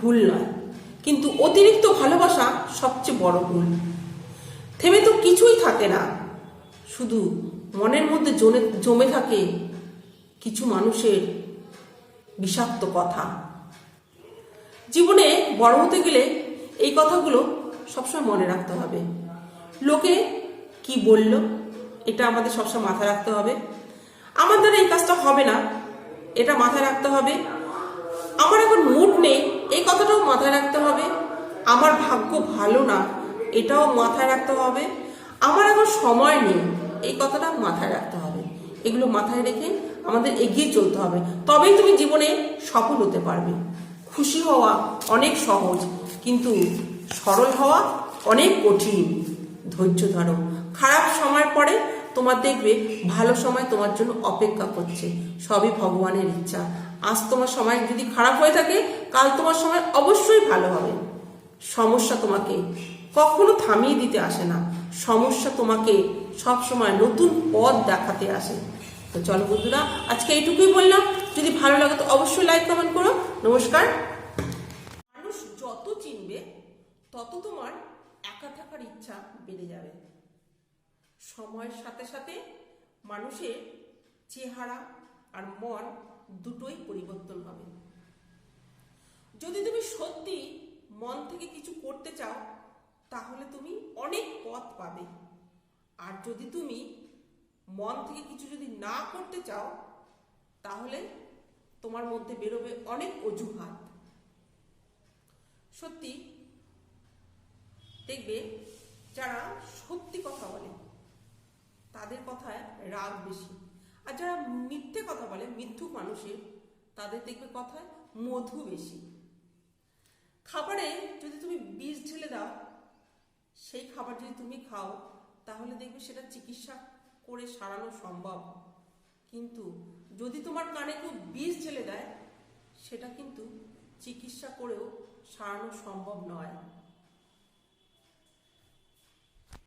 ভুল নয়। কিন্তু অতিরিক্ত ভালোবাসা সবচেয়ে বড় ভুল। থেমে তো কিছুই থাকে না। শুধু মনের মধ্যে জমে জমে থাকে কিছু মানুষের বিষাক্ত কথা। জীবনে বড় হতে গেলে এই কথাগুলো সবসময় মনে রাখতে হবে। লোকে কি বলল, এটা আমাদের সবসময় মাথায় রাখতে হবে। আমার দ্বারা এই কাজটা হবে না, এটা মাথায় রাখতে হবে আমার এখন মুড নেই, এই কথাটাও মাথায় রাখতে হবে। আমার ভাগ্য ভালো না, এটাও মাথায় রাখতে হবে। আমার এখন সময় নেই, এই কথাটা মাথায় রাখতে হবে। এগুলো মাথায় রেখে আমাদের এগিয়ে চলতে হবে। তবেই তুমি জীবনে সফল হতে পারবে। খুশি হওয়া অনেক সহজ, কিন্তু সরল হওয়া অনেক কঠিন। ধৈর্য ধরো। খারাপ সময় পরে তোমার দেখবে ভালো সময় তোমার জন্য অপেক্ষা করছে। সবই ভগবানের ইচ্ছা। আজ তোমার সময় যদি খারাপ হয়ে থাকে, কাল তোমার সময় অবশ্যই ভালো হবে। সমস্যা তোমাকে কখনো থামিয়ে দিতে আসে না। সমস্যা তোমাকে সব সময় নতুন পথ দেখাতে আসে। তো চলো বন্ধুরা, আজকে এইটুকুই বললাম। যদি ভালো লাগে তো অবশ্যই লাইক কমেন্ট করো। নমস্কার। মানুষ যত চিনবে, তত তোমার একা থাকার ইচ্ছা বেড়ে যাবে। সময়ের সাথে সাথে মানুষের চেহারা আর মন দুটোই পরিবর্তন হবে। যদি তুমি সত্যি মন থেকে কিছু করতে চাও, তাহলে তুমি অনেক পথ পাবে। আর যদি তুমি মন থেকে কিছু যদি না করতে চাও, তাহলে তোমার মধ্যে বেরোবে অনেক অজুহাত। সত্যি, দেখবে যারা সত্যি কথা বলে, তাদের কথায় রাগ বেশি। আর যারা মিথ্যে কথা বলে মিথ্যুক মানুষের, তাদের দেখবে কথায় মধু বেশি। খাবারে যদি তুমি বিষ ঢেলে দাও, সেই খাবার যদি তুমি খাও, তাহলে দেখবে সেটা চিকিৎসা করে সারানো সম্ভব। কিন্তু যদি তোমার কানে কেউ বিষ ঢেলে দেয়, সেটা কিন্তু চিকিৎসা করেও সারানো সম্ভব নয়।